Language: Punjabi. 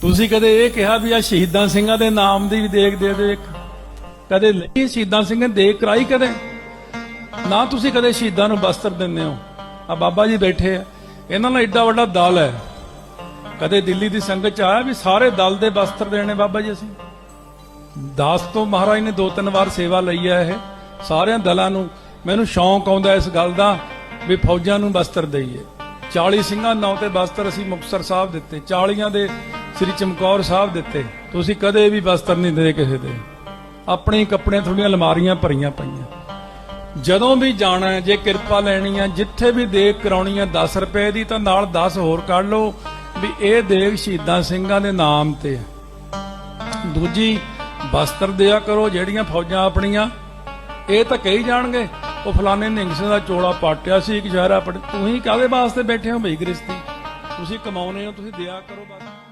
ਤੁਸੀਂ ਕਦੇ ਇਹ ਕਿਹਾ ਵੀ ਆ ਸ਼ਹੀਦਾਂ ਸਿੰਘਾਂ ਦੇ ਨਾਮ ਦੀ ਵੀ ਦੇਖ, ਦੇ ਦੇ ਇੱਕ ਕਦੇ ਲਈ ਸ਼ਹੀਦਾਂ ਸਿੰਘ ਦੇਖ ਕਰਾਈ ਕਦੇ? ਨਾ ਤੁਸੀਂ ਕਦੇ ਸ਼ਹੀਦਾਂ ਨੂੰ ਵਸਤਰ ਦਿੰਦੇ ਹੋ। ਆ ਬਾਬਾ ਜੀ ਬੈਠੇ ਆ। ਇਹਨਾਂ ਨਾਲ ਏਡਾ ਵੱਡਾ ਦਲ ਹੈ। ਕਦੇ ਦਿੱਲੀ ਦੀ ਸੰਗਤ ਚ ਆਇਆ ਵੀ ਸਾਰੇ ਦਲ ਦੇ ਵਸਤਰ ਦੇਣੇ ਬਾਬਾ ਜੀ ਅਸੀਂ? ਦਾਸ ਤੋਂ ਮਹਾਰਾਜ ਨੇ ਦੋ ਤਿੰਨ ਵਾਰ ਸੇਵਾ ਲਈ ਹੈ ਇਹ। ਸਾਰਿਆਂ ਦਲਾਂ ਨੂੰ। ਮੈਨੂੰ ਸ਼ੌਂਕ ਆਉਂਦਾ ਇਸ ਗੱਲ ਦਾ ਵੀ ਫੌਜਾਂ ਨੂੰ ਬਸਤਰ ਦਈਏ। 40 ਸਿੰਘਾਂ ਨਾਂ ਤੇ ਬਸਤਰ ਅਸੀਂ ਮੁਕਤਸਰ ਸਾਹਿਬ ਦਿੱਤੇ। 40ਾਂ ਦੇ ਸ੍ਰੀ ਚਮਕੌਰ ਸਾਹਿਬ ਦਿੱਤੇ। ਤੁਸੀਂ ਕਦੇ ਵੀ ਬਸਤਰ ਨਹੀਂ ਦੇ ਕਿਸੇ ਦੇ। ਆਪਣੇ ਹੀ ਕੱਪੜੇ ਥੋੜੀਆਂ ਅਲਮਾਰੀਆਂ ਭਰੀਆਂ ਪਈਆਂ। ਜਦੋਂ ਵੀ ਜਾਣਾ ਜੇ ਕਿਰਪਾ ਲੈਣੀ ਹੈ, ਜਿੱਥੇ ਵੀ ਦੇਖ ਕਰਾਉਣੀ ਹੈ 10 ਰੁਪਏ ਦੀ, ਤਾਂ ਨਾਲ 10 ਹੋਰ ਕੱਢ ਲਓ ਵੀ ਇਹ ਦੇਖ ਸ਼ਹੀਦਾਂ ਸਿੰਘਾਂ ਦੇ ਨਾਮ ਤੇ ਦੂਜੀ, ਵਸਤਰ ਦਿਆ ਕਰੋ, ਜਿਹੜੀਆਂ ਫੌਜਾਂ ਆਪਣੀਆਂ। ਇਹ ਤਾਂ ਕਹੀ ਜਾਣਗੇ, ਉਹ ਫਲਾਣੇ ਨਿੰਗ ਸਿੰਘ ਦਾ ਚੋਲਾ ਪਾਟਿਆ ਸੀ ਇੱਕ ਸ਼ਹਿਰਾ ਪਟ ਤੂੰ ਕਾਦੇ ਵਾਸਤੇ ਬੈਠੇ ਹੋ ਬਈ ਗ੍ਰਿਸ਼ਤੀ? ਤੁਸੀਂ ਕਮਾਉਨੇ ਹੋ, ਤੁਸੀਂ ਦਿਆ ਕਰੋ ਬਸ।